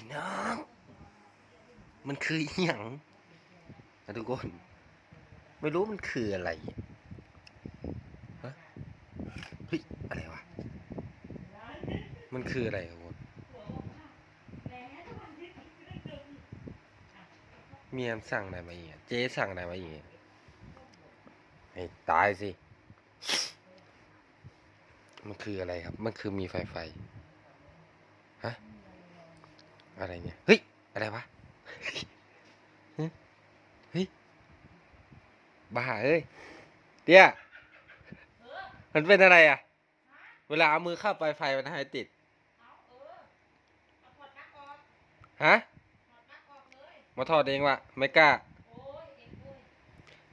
พี่น้อง มันคืออย่างนะทุกคน ไม่รู้มันคืออะไรฮะเฮ้ย อะไรวะ มันคืออะไรครับผมเมียมสั่งอะไรมาอีกเจ๊สั่งอะไรมาอีกอะให้ตายสิ มันคืออะไรครับ มันคือมีไฟไฟ ฮะ อะไรเนี่ย เฮ้ย อะไรวะ เฮ้ย บ้าเอ้ย เตี้ย มันเป็นอะไรอะ เวลาเอามือเข้าไปไฟมันทำให้ติด ฮะ มาถอดเองวะไม่กล้า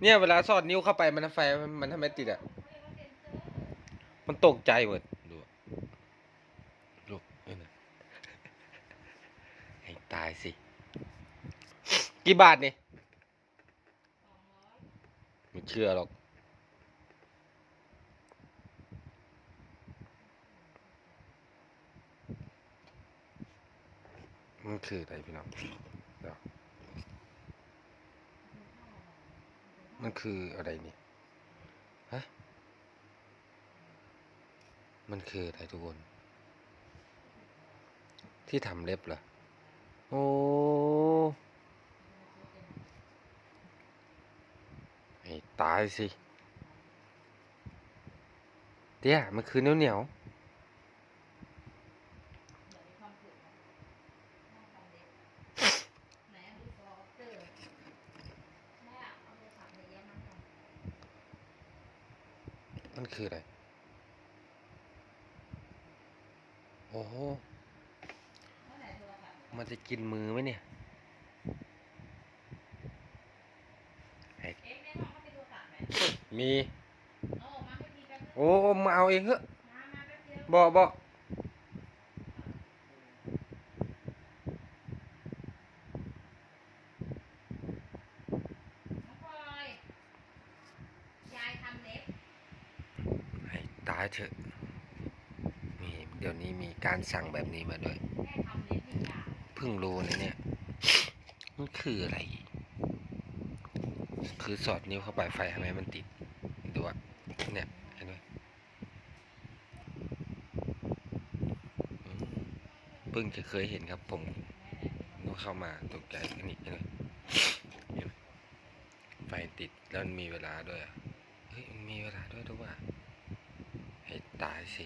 เนี่ยเวลาสอดนิ้วเข้าไปมันไฟมันทำไมติดอะ มันตกใจหมดเออนะให้ ตายสิ กี่บาทนี่ไม่เชื่อหรอก มันคืออะไรพี่น้องมันคืออะไรนี่ฮะมันคืออะไรทุกคน ที่ทำเล็บเหรอ โอ้ให้ตายสิเดี๋ยวมันคือเหนียวเหนียวมันคืออะไร โอ้ มันจะกินมือไหมเนี่ยให้มี โอ้มาเอาเองเหอะบอกบอกยายทำเล็บให้ตายเถอะมีเดี๋ยวนี้มีการสั่งแบบนี้มาด้วยแม่ทำ เพิ่งรู้นะเนี่ย มันคืออะไร คือสอดนิ้วเข้าไปไฟทำไมมันติด ดูอะเนี่ยเห็นไหมเพิ่งจะเคยเห็นครับผมก็เข้ามาตกใจนี่เห็นไหมเห็นไหมไฟติดแล้วมีเวลาด้วยเฮ้ยมีเวลาด้วยด้วยว่าให้ตายสิ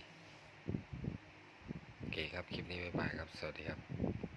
โอเคครับ คลิปนี้บ๊ายบายครับ สวัสดีครับ